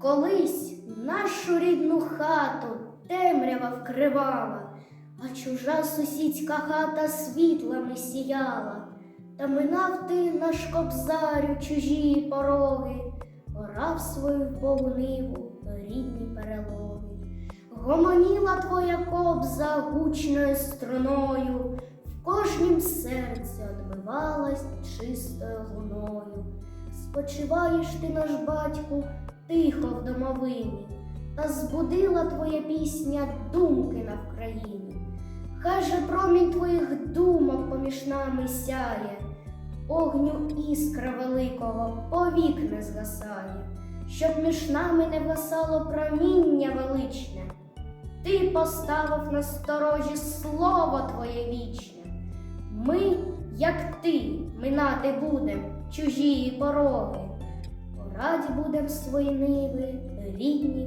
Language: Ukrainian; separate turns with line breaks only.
Колись нашу рідну хату темрява вкривала, а чужа сусідська хата світлами сіяла. Та минав ти наш кобзарю чужі пороги, орав свою вбогу ниву рідні перелоги. Гомоніла твоя кобза гучною струною, в кожнім серці одбивалась чистою луною. Спочиваєш ти, наш батьку, тихо в домовині, та збудила твоя пісня думки на Вкраїні. Хай же промінь твоїх думок поміж нами сяє, огню іскра великого повік не згасає, щоб між нами не вгасало проміння величне. Ти поставив на сторожі слово твоє вічне. Ми, як ти, минати будем чужі пороги, пораді будем свої ниви, рідні.